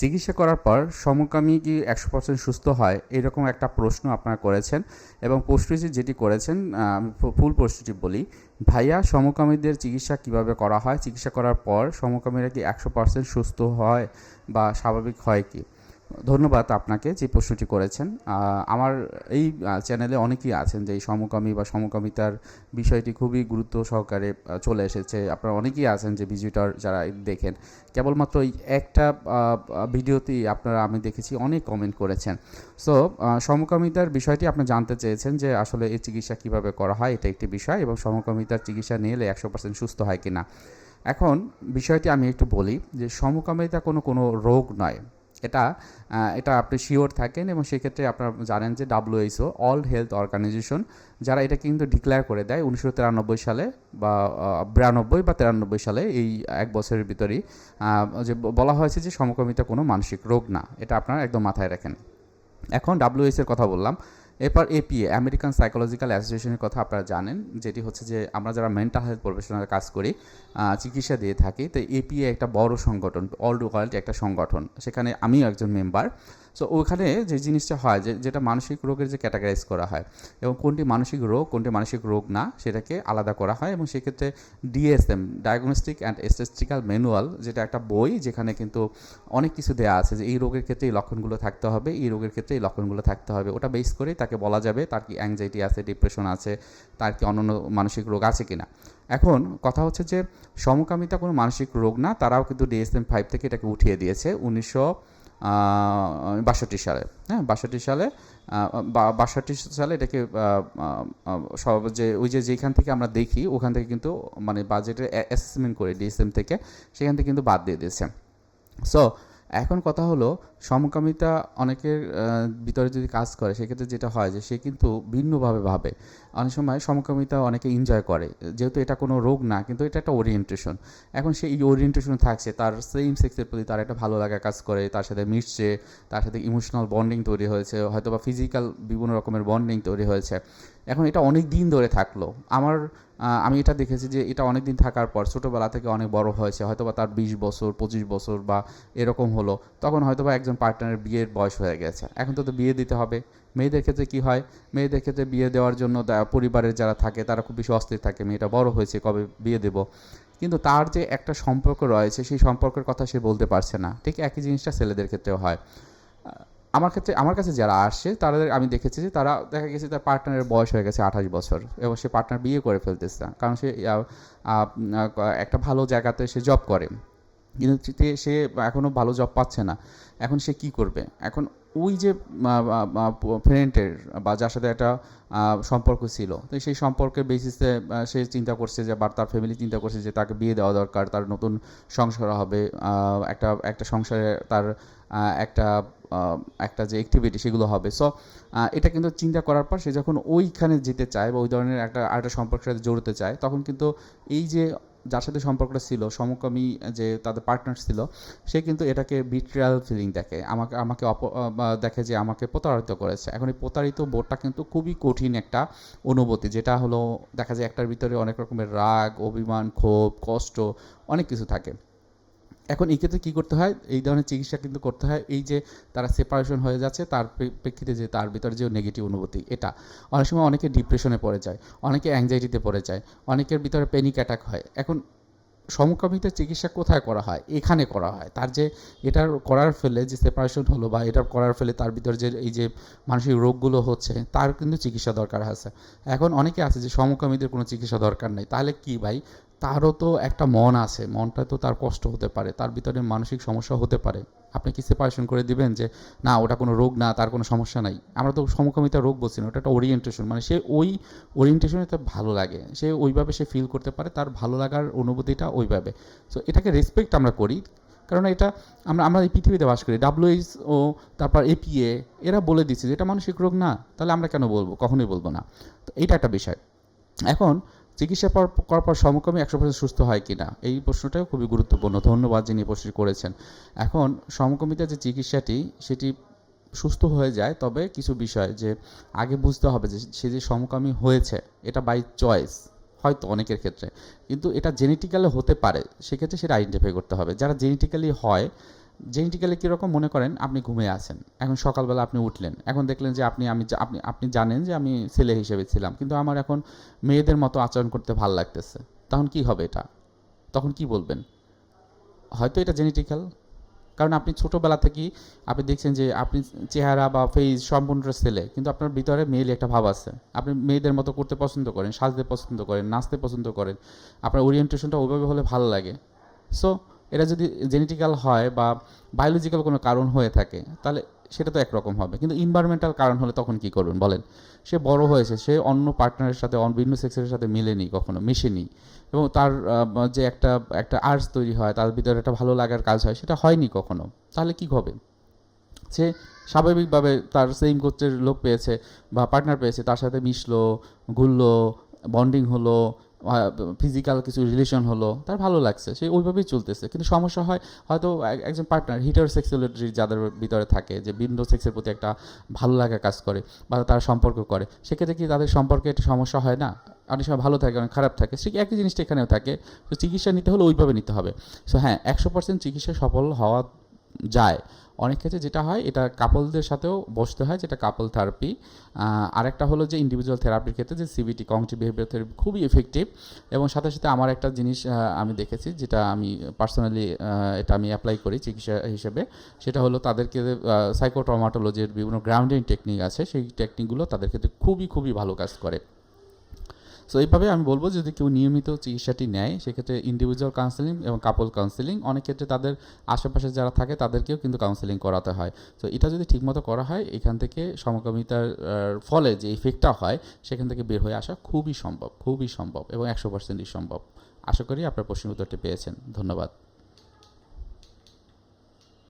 চিকিৎসা করার পর সমকামী কি একশো পার্সেন্ট সুস্থ হয়? এরকম একটা প্রশ্ন আপনারা করেছেন এবং প্রশ্নটি যেটি করেছেন ফুল প্রশ্নটি বলি, ভাইয়া, সমকামীদের চিকিৎসা কীভাবে করা হয়? চিকিৎসা করার পর সমকামীরা কি একশো পার্সেন্ট সুস্থ হয় বা স্বাভাবিক হয় কি? ধন্যবাদ আপনাকে যে প্রশ্নটি করেছেন। আমার এই চ্যানেলে অনেকেই আছেন যে এই সমকামী বা সমকামিতার বিষয়টি খুবই গুরুত্ব সহকারে চলে এসেছে। আপনারা অনেকেই আছেন যে ভিজিটর যারা দেখেন। কেবলমাত্র এই একটা ভিডিওতেই আপনারা, আমি দেখেছি অনেক কমেন্ট করেছেন। সো সমকামিতার বিষয়টি আপনি জানতে চেয়েছেন যে আসলে এই চিকিৎসা কীভাবে করা হয়, এটা একটি বিষয় এবং সমকামিতার চিকিৎসা নিলে একশো পার্সেন্ট সুস্থ হয় কিনা। এখন, বিষয়টি আমি একটু বলি যে সমকামিতা কোনো কোনো রোগ নয়। এটা এটা আপনি শিওর থাকেন এবং সেক্ষেত্রে আপনারা জানেন যে ডাব্লিউএইচও অল হেলথ অর্গানাইজেশন যারা এটা কিন্তু ডিক্লেয়ার করে দেয় উনিশশো তিরানব্বই সালে বা বিরানব্বই বা তিরানব্বই সালে এই এক বছরের ভিতরেই যে বলা হয়েছে যে সমকামিতা কোনো মানসিক রোগ না। এটা আপনারা একদম মাথায় রাখেন। এখন ডাব্লিউএইচের কথা বললাম। এরপর এপিএ আমেরিকান সাইকোলজিক্যাল অ্যাসোসিয়েশনের কথা আপনারা জানেন, যেটি হচ্ছে যে আমরা যারা মেন্টাল হেলথ প্রফেশনাল কাজ করি চিকিৎসা দিয়ে থাকি, তো এপিএ একটা বড় সংগঠন অল্ড ওয়ার্ল্ড একটা সংগঠন। সেখানে আমিও একজন মেম্বার সো ওখানে যে জিনিসটা হয়, যে, যেটা মানসিক রোগের যে ক্যাটাগরাইজ করা হয় এবং কোনটি মানসিক রোগ, কোনটি মানসিক রোগ না, সেটাকে আলাদা করা হয় এবং সেক্ষেত্রে DSM diagnostic and statistical manual যেটা একটা বই যেখানে কিন্তু অনেক কিছু দেওয়া আছে যে এই রোগের ক্ষেত্রে এই লক্ষণগুলো থাকতে হবে, এই রোগের ক্ষেত্রে এই লক্ষণগুলো থাকতে হবে। ওটা বেস করে তাকে বলা যাবে তার কি অ্যাংজাইটি আছে ডিপ্রেশন আছে, তার কি অন্যান্য মানসিক রোগ আছে কিনা। এখন কথা হচ্ছে যে সমকামিতা কোনো মানসিক রোগ না, তারাও কিন্তু ডিএসএম ফাইভ থেকে এটাকে উঠিয়ে দিয়েছে। উনিশশো বাষট্টি সালে। হ্যাঁ বাষট্টি সালে বাষট্টি সালে এটাকে সব যে, ওই যে, যেখান থেকে আমরা দেখি, ওখান থেকে কিন্তু মানে বাজেটের অ্যাসেসমেন্ট করে ডিএসএম থেকে, সেখান থেকে কিন্তু বাদ দিয়ে দিয়েছে। সো এখন কথা হলো সমকামিতা অনেকের ভিতরে যদি কাজ করে, সেক্ষেত্রে যেটা হয় যে সে কিন্তু ভিন্নভাবে ভাবে। অনেক সময় সমকামিতা অনেকে এনজয় করে, যেহেতু এটা কোনো রোগ না, কিন্তু এটা একটা ওরিয়েন্টেশন এখন সে এই ওরিয়েন্টেশন থাকছে, তার সেম সেক্সের প্রতি তার একটা ভালো লাগা কাজ করে, তার সাথে মিশছে, তার সাথে ইমোশনাল বন্ডিং তৈরি হয়েছে হয়তো বা ফিজিক্যাল বিভিন্ন রকমের বন্ডিং তৈরি হয়েছে। এখন এটা অনেক দিন ধরে থাকল। আমার আমি এটা দেখেছি যে এটা অনেক দিন থাকার পর ছোটোবেলা থেকে অনেক বড় হয়েছে হয়তো বা তার বিশ বছর, পঁচিশ বছর বা এরকম হলো। তখন হয়তো বা একজন পার্টনারের বিয়ের বয়স হয়ে গেছে। এখন তো তো বিয়ে দিতে হবে। মেয়েদের ক্ষেত্রে কি হয়? মেয়েদের ক্ষেত্রে বিয়ে দেওয়ার জন্য পরিবারের যারা থাকে, তারা খুব বেশি অস্থির থাকে। মেয়েটা বড় হয়েছে, কবে বিয়ে দেব? কিন্তু তার যে একটা সম্পর্ক রয়েছে, সেই সম্পর্কের কথা সে বলতে পারছে না। ঠিক একই জিনিসটা ছেলেদের ক্ষেত্রেও হয়। আমার ক্ষেত্রে, আমার কাছে যারা আসছে তাদের আমি দেখেছি যে তারা দেখা গেছে তার পার্টনারের বয়স হয়ে গেছে আঠাশ বছর এবং সে পার্টনার বিয়ে করে ফেলতেছে না। কারণ সে একটা ভালো জায়গাতে সে জব করে। কিন্তু সে এখনও ভালো জব পাচ্ছে না। এখন সে কি করবে? এখন ওই যে ফ্রেন্ডের বা যার সাথে একটা সম্পর্ক ছিল, তো সেই সম্পর্কের বেসিসে সে চিন্তা করছে যে, বা তার ফ্যামিলি চিন্তা করছে যে, তাকে বিয়ে দেওয়া দরকার, তার নতুন সংসার হবে একটা একটা সংসারে তার একটা একটা যে অ্যাক্টিভিটি সেগুলো হবে। সো এটা কিন্তু চিন্তা করার পর সে যখন ওইখানে যেতে চায় বা ওই ধরনের একটা, আরেকটা সম্পর্কের সাথে জড়তে চায়, তখন কিন্তু এই যে যার সাথে সম্পর্কটা ছিল, সমকামী যে তাদের পার্টনার ছিল, সে কিন্তু এটাকে বিট্রিয়াল ফিলিং দেখে। আমাকে আমাকে অপ দেখে যে আমাকে প্রতারিত করেছে। এখন এই প্রতারিত বোর্ডটা কিন্তু খুবই কঠিন একটা অনুভূতি, যেটা হলো দেখা যায় একটার ভিতরে অনেক রকমের রাগ, অভিমান, ক্ষোভ, কষ্ট, অনেক কিছু থাকে। এখন এই ক্ষেত্রে কী করতে হয়? এই ধরনের চিকিৎসা কিন্তু করতে হয়। এই যে তারা সেপারেশন হয়ে যাচ্ছে, তার প্রেক্ষিতে যে তার ভিতরে যে নেগেটিভ অনুভূতি, এটা। অনেক সময় অনেকে ডিপ্রেশনে পড়ে যায়, অনেকে অ্যাংজাইটিতে পড়ে যায়, অনেকের ভিতরে প্যানিক অ্যাটাক হয়। এখন সমকামিতার চিকিৎসা কোথায় করা হয়? এখানে করা হয়। তার যে এটার করার ফেলে যে সেপারেশন হলো বা এটা করার ফেলে তার ভিতরে যে এই যে মানসিক রোগগুলো হচ্ছে, তার কিন্তু চিকিৎসা দরকার আছে। এখন অনেকে আছে যে সমকামীদের কোনো চিকিৎসা দরকার নেই। তাহলে কি ভাই? তারও তো একটা মন আছে, মনটা তো তার কষ্ট হতে পারে, তার ভিতরে মানসিক সমস্যা হতে পারে। আপনি কি সেপারেশন করে দিবেন যে, না, ওটা কোনো রোগ না, তার কোনো সমস্যা নাই আমরা তো সমকামিতা রোগ বলছি না, ওটা একটা ওরিয়েন্টেশন মানে সে ওই ওরিয়েন্টেশনে তার ভালো লাগে, সে ওইভাবে সে ফিল করতে পারে, তার ভালো লাগার অনুভূতিটা ওইভাবে। সো এটাকে রেসপেক্ট আমরা করি, কারণ এটা আমরা আমরা এই পৃথিবীতে বাস করি ডাব্লিউএইচ ও তারপর এপিএ এরা বলে দিচ্ছে যে, এটা মানসিক রোগ না, তাহলে আমরা কেন বলব? কখনোই বলব না। তো এইটা একটা বিষয়। এখন চিকিৎসা করার পর সমকামী একশো পার্সেন্ট সুস্থ হয় কিনা? এই প্রশ্নটাও খুবই গুরুত্বপূর্ণ। ধন্যবাদ যিনি প্রশ্ন করেছেন। এখন সমকামিতার যে চিকিৎসাটি, সেটি সুস্থ হয়ে যায়, তবে কিছু বিষয় যে আগে বুঝতে হবে যে সে যে সমকামী হয়েছে, এটা বাই চয়েস হয়তো অনেকের ক্ষেত্রে। কিন্তু এটা জেনেটিক্যালি হতে পারে, সেক্ষেত্রে সেটা আইডেন্টিফাই করতে হবে। যারা জেনেটিক্যালি হয় জেনেটিক্যালি কীরকম মনে করেন, আপনি ঘুমিয়ে আছেন। এখন সকালবেলা আপনি উঠলেন। এখন দেখলেন যে আপনি, আমি আপনি আপনি জানেন যে আমি ছেলে হিসেবে ছিলাম, কিন্তু আমার এখন মেয়েদের মতো আচরণ করতে ভালো লাগতেছে। তখন কি হবে এটা? তখন কি বলবেন? হয়তো এটা জেনেটিক্যাল কারণ আপনি ছোটোবেলা থেকেই আপনি দেখছেন যে আপনি চেহারা বা ফেস সম্পূর্ণ ছেলে, কিন্তু আপনার ভিতরে মেয়েলি একটা ভাব আছে। আপনি মেয়েদের মতো করতে পছন্দ করেন, সাজতে পছন্দ করেন, নাচতে পছন্দ করেন। আপনার ওরিয়েন্টেশনটা ওইভাবে হলে ভালো লাগে। সো এটা যদি জেনেটিক্যাল হয় বা বায়োলজিক্যাল কোনো কারণ হয়ে থাকে, তাহলে সেটা তো একরকম হবে। কিন্তু ইনভায়রনমেন্টাল কারণ হলে তখন কি করবেন বলেন? সে বড় হয়েছে, সে অন্য পার্টনারের সাথে ভিন্ন সেক্সের সাথে মেলেনি কখনো, মেশেনি। এবং তার যে একটা একটা আর্টস তৈরি হয়, তার ভিতরে একটা ভালো লাগার কাজ হয়, সেটা হয়নি কখনো। তাহলে কি হবে? সে স্বাভাবিকভাবে তার সেম গোত্রের লোক পেয়েছে বা পার্টনার পেয়েছে, তার সাথে মিশলো, ঘুরলো বন্ডিং হলো ফিজিক্যাল কিছু রিলেশন হলো, তার ভালো লাগছে, সে ওইভাবেই চলতেছে। কিন্তু সমস্যা হয়, হয়তো এক- একজন পার্টনার হিটার সেক্সুয়ালিটি যাদের ভিতরে থাকে, যে ভিন্ন সেক্সের প্রতি একটা ভালো লাগা কাজ করে বা তারা সম্পর্ক করে, সেক্ষেত্রে কি তাদের সম্পর্কে একটা সমস্যা হয় না? অনেক সময় ভালো থাকে, অনেক খারাপ থাকে, সে একই জিনিসটা এখানেও থাকে? তো চিকিৎসা নিতে হলে ওইভাবে নিতে হবে। সো হ্যাঁ একশো পার্সেন্ট চিকিৎসা সফল হওয়া যায়। অনেক ক্ষেত্রে যেটা হয়, এটা কাপলদের সাথেও বসতে হয়, যেটা কাপল থেরাপি আরেকটা হলো যে ইন্ডিভিজুয়াল থেরাপির ক্ষেত্রে যে সিবিটি কংটি বিহেভিয়ার থেরাপি খুবই এফেক্টিভ এবং সাথে সাথে আমার একটা জিনিস আমি দেখেছি যেটা আমি পার্সোনালি এটা আমি অ্যাপ্লাই করি চিকিৎসা হিসেবে। সেটা হলো তাদেরকে সাইকোট্রমাটোলজির বিভিন্ন গ্রাউন্ডিং টেকনিক আছে। সেই টেকনিকগুলো তাদের ক্ষেত্রে খুবই খুবই ভালো কাজ করে। সো এইভাবে আমি বলব যদি কেউ নিয়মিত চিকিৎসাটি নেয়, সেক্ষেত্রে ইন্ডিভিজুয়াল কাউন্সেলিং এবং কাপল কাউন্সেলিং অনেক ক্ষেত্রে তাদের আশেপাশে যারা থাকে, তাদেরকেও কিন্তু কাউন্সেলিং করাতে হয়। তো এটা যদি ঠিকমতো করা হয়, এখান থেকে সমকামিতার ফলে যে ইফেক্টটা হয়, সেখান থেকে বের হয়ে আসা খুবই সম্ভব খুবই সম্ভব এবং একশো পার্সেন্টই সম্ভব। আশা করি আপনার প্রশ্নের উত্তরটি পেয়েছেন। ধন্যবাদ।